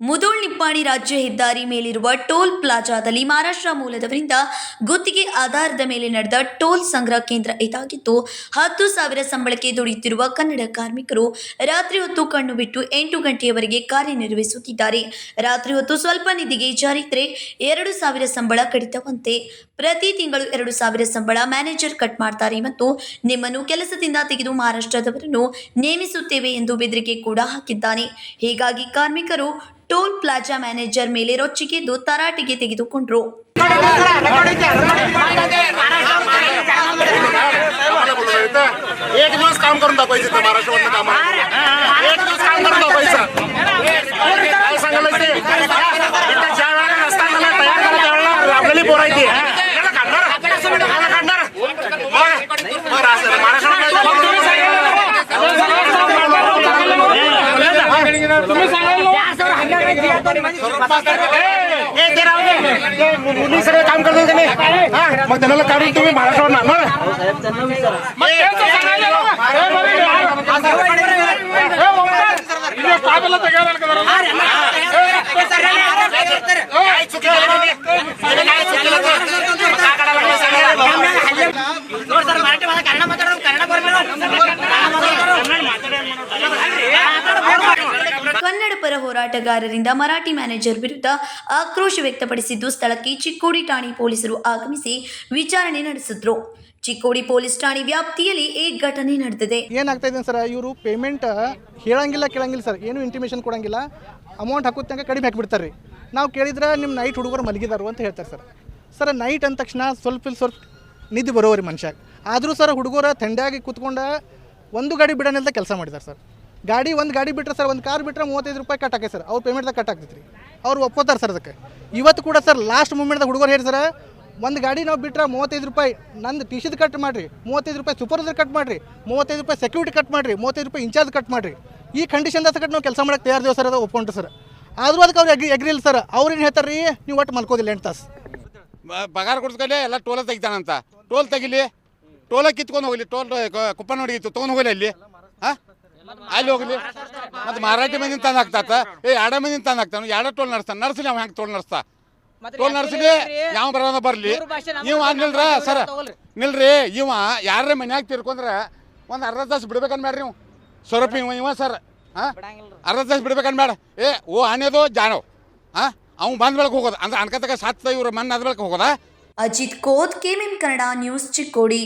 ಮುದೋಳ್ ನಿಪ್ಪಾಣಿ ರಾಜ್ಯ ಹೆದ್ದಾರಿ ಮೇಲಿರುವ ಟೋಲ್ ಪ್ಲಾಜಾದಲ್ಲಿ ಮಹಾರಾಷ್ಟ್ರ ಮೂಲದವರಿಂದ ಗುತ್ತಿಗೆ ಆಧಾರದ ಮೇಲೆ ನಡೆದ ಟೋಲ್ ಸಂಗ್ರಹ ಕೇಂದ್ರ ಇದಾಗಿದ್ದು, ಹತ್ತು ಸಾವಿರ ಸಂಬಳಕ್ಕೆ ದುಡಿಯುತ್ತಿರುವ ಕನ್ನಡ ಕಾರ್ಮಿಕರು ರಾತ್ರಿ ಹೊತ್ತು ಕಣ್ಣು ಬಿಟ್ಟು ಎಂಟು ಗಂಟೆಯವರೆಗೆ ಕಾರ್ಯನಿರ್ವಹಿಸುತ್ತಿದ್ದಾರೆ. ರಾತ್ರಿ ಹೊತ್ತು ಸ್ವಲ್ಪ ನಿಧಿಗೆ ಜಾರಿದ್ರೆ ಎರಡು ಸಾವಿರ ಸಂಬಳ ಕಡಿತವಂತೆ ಪ್ರತಿ ತಿಂಗಳು ಎರಡು ಸಾವಿರ ಸಂಬಳ ಮ್ಯಾನೇಜರ್ ಕಟ್ ಮಾಡ್ತಾರೆ ಮತ್ತು ನಿಮ್ಮನ್ನು ಕೆಲಸದಿಂದ ತೆಗೆದು ಮಹಾರಾಷ್ಟ್ರದವರನ್ನು ನೇಮಿಸುತ್ತೇವೆ ಎಂದು ಬೆದರಿಕೆ ಕೂಡ ಹಾಕಿದ್ದಾನೆ ಹೀಗಾಗಿ ಕಾರ್ಮಿಕರು ಟೋಲ್ ಪ್ಲಾಜಾ ಮ್ಯಾನೇಜರ್ ಮೇಲೆ ರೊಚ್ಚಿಗೆದ್ದು ತರಾಟೆಗೆ ತೆಗೆದುಕೊಂಡ್ರು एक दिवस काम करून दाखवायचं इथं महाराष्ट्रामधलं काम मुली सगळे काम करतो का नाही हा? मग त्यांना काढून तुम्ही महाराष्ट्रावर ना काय त्यांचं ಹೋರಾಟಗಾರರಿಂದ ಮರಾಠಿ ಮ್ಯಾನೇಜರ್ ವಿರುದ್ಧ ಆಕ್ರೋಶ ವ್ಯಕ್ತಪಡಿಸಿದ್ದು ಸ್ಥಳಕ್ಕೆ ಚಿಕ್ಕೋಡಿ ಠಾಣೆ ಪೊಲೀಸರು ಆಗಮಿಸಿ ವಿಚಾರಣೆ ನಡೆಸಿದ್ರು. ಚಿಕ್ಕೋಡಿ ಪೊಲೀಸ್ ಠಾಣೆ ವ್ಯಾಪ್ತಿಯಲ್ಲಿ ಈ ಘಟನೆ ನಡೆದಿದೆ. ಏನಾಗ್ತಾ ಇದೆ ಸರ್, ಇವರು ಪೇಮೆಂಟ್ ಹೇಳಂಗಿಲ್ಲ, ಕೇಳಂಗಿಲ್ಲ ಸರ್. ಏನು ಇಂಟಿಮೇಷನ್ ಕೊಡಂಗಿಲ್ಲ. ಅಮೌಂಟ್ ಹಾಕೋತಂಗ ಕಡಿಮೆ ಹಾಕಿಬಿಡ್ತಾರೆ. ರೀ ನಾವು ಕೇಳಿದ್ರೆ ನಿಮ್ಮ ನೈಟ್ ಹುಡುಗರು ಮಲಗಿದಾರು ಅಂತ ಹೇಳ್ತಾರೆ ಸರ್. ಸರ್ ನೈಟ್ ಅಂದ ತಕ್ಷಣ ಸ್ವಲ್ಪ ಸ್ವಲ್ಪ ನಿದ್ದೆ ಬರೋರಿ ಮನುಷ್ಯ. ಆದರೂ ಸರ್, ಹುಡುಗರ ಥಂಡಿಯಾಗಿ ಕೂತ್ಕೊಂಡು ಒಂದು ಗಾಡಿ ಬಿಡೋಣಂತ ಕೆಲಸ ಮಾಡಿದ್ದಾರೆ ಸರ್. ಗಾಡಿ ಒಂದು ಗಾಡಿ ಬಿಟ್ಟರೆ ಸರ್, ಒಂದು ಕಾರ್ ಬಿಟ್ಟರೆ ಮೂವತ್ತೈದು ರೂಪಾಯಿ ಕಟ್ ಸರ್. ಅವ್ರು ಪೇಮೆಂಟ್ದಾಗ ಕಟ್ ಆಗ್ತೈತೆ ರೀ ಅವ್ರು ಒಪ್ಕೋತಾರೆ ಸರ್ ಅದಕ್ಕೆ. ಇವತ್ತು ಕೂಡ ಸರ್ ಲಾಸ್ಟ್ ಮೂಮೆಂಟ್ದಾಗ ಹುಡುಗರು ಹೇಳಿ ಸರ್, ಒಂದು ಗಾಡಿ ನಾವು ಬಿಟ್ರೆ ಮೂವತ್ತೈದು ರೂಪಾಯಿ, ನಂದು ಟಿ ಸಿದ್ ಕಟ್ ಮಾಡಿರಿ. ಮೂವತ್ತೈದು ರೂಪಾಯಿ ಸೂಪರ್ವೈಸರ್ ಕಟ್ ಮಾಡಿರಿ. ಮೂವತ್ತೈದು ರೂಪಾಯಿ ಸೆಕ್ಯೂರಿಟಿ ಕಟ್ ಮಾಡಿರಿ. ಮೂವತ್ತೈದು ರೂಪಾಯಿ ಇನ್ಚಾರ್ಜ್ ಕಟ್ ಮಾಡಿರಿ. ಈ ಕಂಡೀಷನ್ದಾಗ ಸಕಟ್ ನಾವು ಕೆಲಸ ಮಾಡಕ್ಕೆ ತಯಾರಿದೆ ಸರ್, ಅದು ಒಪ್ಕೊಂಡ್ರು ಸರ್. ಆದರೂ ಅದಕ್ಕೆ ಅವ್ರು ಎಗ್ರಿ ಸರ್. ಅವ್ರು ಏನು ಹೇಳ್ತಾರೆ ರೀ ನೀವು ಒಟ್ಟು ಮಲ್ಕೋದಿಲ್ಲ ಎಂಟು ತಾಸು. ಪಗಾರ ಕೊಡ್ಸ್ಕೊಳ್ಳಿ ಎಲ್ಲ ಟೋಲ ತೆಗಿತಾನಂತ ಟೋಲ್ ತೆಗಿಲಿ. ಟೋಲ ಕಿತ್ಕೊಂಡು ಹೋಗಲಿ. ಟೋಲ್ ಕುಪ್ಪನ ನೋಡಿ ತೊಗೊಂಡು ಹೋಗಲಿ ಅಲ್ಲಿ. ಅಲ್ಲಿ ಹೋಗ್ಲಿ. ಮತ್ತೆ ಮರಾಠಿ ಮಂದಿನ ತಂದು ಹಾಕ್ತಾತ? ಏ ಎರಡ ಮಂದಿನ ತಂದು ಹಾಕ್ತಾನ? ಎರಡ ಟೋಲ್ ನಡೆಸ್ತಾನ? ನಡ್ಸಲಿ ಅವ ಹೆಂಗೆ ಟೋಲ್ ನಡೆಸ್ತಾ? ಟೋಲ್ ನಡೆಸಲಿ ಯಾವ ಬರೋದ ಬರ್ಲಿ. ನೀವು ನಿಲ್ರ ಸರ್. ನಿಲ್ರಿ ಇವ ಯಾರ ಮನ್ಯಾಗ ತಿರ್ಕೊಂಡ್ರೆ ಒಂದು ಅರ್ಧ ತಾಸು ಬಿಡ್ಬೇಕನ್ ಬ್ಯಾಡ್ರಿ ನೀವು ಸ್ವರೂಪ ಇವ ಇವ ಸರ್. ಹಾ? ಅರ್ಧ ತಾಸು ಬಿಡ್ಬೇಕನ್ ಬೇಡ ಏ ಓ ಆನೆದೋ ಜಾನೋ. ಹಾ? ಅವ್ನು ಬಂದ ಬೆಳಕ್ ಹೋಗೋದ. ಅಂದ್ರೆ ಅನ್ಕತಕ ಸತ್ತ ಇವ್ರ ಮಣ್ಣು ಅದ ಬೆಳಕ್ ಹೋಗೋದಾ? ಅಜಿತ್ ಕೋತ್ ಕೆಮಿನ್ ಕನ್ನಡ ನ್ಯೂಸ್ ಚಿಕ್ಕೋಡಿ.